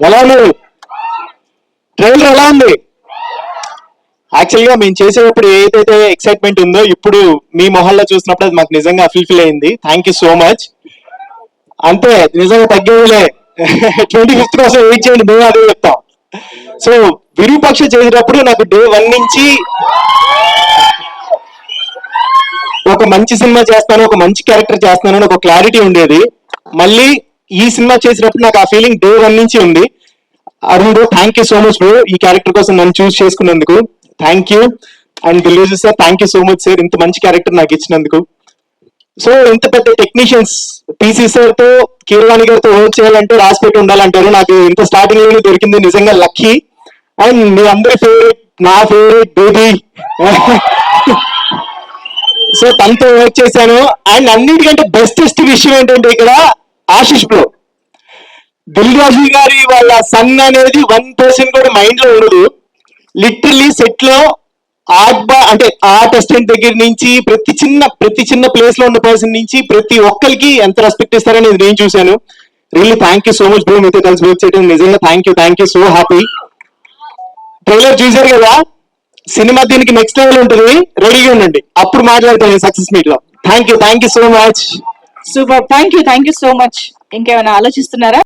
ఎలా ఉంది? ట్రైలర్ ఎలా ఉంది? యాక్చువల్గా మేము చేసేటప్పుడు ఏదైతే ఎక్సైట్మెంట్ ఉందో ఇప్పుడు మీ మొహల్లో చూసినప్పుడు అది మాకు నిజంగా ఫుల్ఫిల్ అయింది. థ్యాంక్ యూ సో మచ్ అంతే నిజంగా తగ్గేదిలే. ట్వంటీ ఫిఫ్త్ కోసం వెయిట్ చేయండి మేము అదే చెప్తాం. సో విరూపక్ష చేసేటప్పుడు నాకు డే వన్ నుంచి ఒక మంచి సినిమా చేస్తాను ఒక మంచి క్యారెక్టర్ చేస్తాను అని ఒక క్లారిటీ ఉండేది. మళ్ళీ ఈ సినిమా చేసినప్పుడు నాకు ఆ ఫీలింగ్ డే వన్ నుంచి ఉంది. Arun bro thank you so much bro ఈ క్యారెక్టర్ కోసం నన్ను చూస్ చేసుకున్నందుకు. Thank you and దిల్యూజ్ sir thank you so much sir ఇంత మంచి క్యారెక్టర్ నాకు ఇచ్చినందుకు. సో ఇంత పెద్ద టెక్నీషియన్స్ పీసీ సార్తో కీరవాణి గారితో వర్క్ చేయాలంటే రాసిపెట్టి ఉండాలంటారు. నాకు ఇంత స్టార్టింగ్లోనే దొరికింది నిజంగా లక్కీ అండ్ మీ అందరి ఫేవరెట్ నా ఫేవరెట్ బేబీ సో తనతో వర్క్ చేశాను. అండ్ అన్నిటికంటే బెస్టెస్ట్ విషయం ఏంటంటే ఇక్కడ ఆశిష్లో బ్రో దిల్ రాజు గారి వాళ్ళ సన్ అనేది వన్ పర్సెంట్ కూడా మైండ్లో ఉండదు. లిటరలీ సెట్లో ఆర్ట్ బా అంటే ఆర్ట్ అసిస్టెంట్ దగ్గర నుంచి ప్రతి చిన్న ప్రతి చిన్న ప్లేస్లో ఉన్న పర్సన్ నుంచి ప్రతి ఒక్కరికి ఎంత రెస్పెక్ట్ ఇస్తారనేది నేను చూశాను. Really thank you so much bro మీతో కలిసి వర్క్ చేయడం నిజంగా thank you thank you so happy trailer చూశారు కదా? సినిమా దీనికి నెక్స్ట్ లెవెల్ ఉంటుంది. రెడీగా ఉండండి. అప్పుడు మాట్లాడతాను సక్సెస్ మీట్లో. Thank you thank you so much super thank you thank you so much ఇంకేమైనా ఆలోచిస్తున్నారా?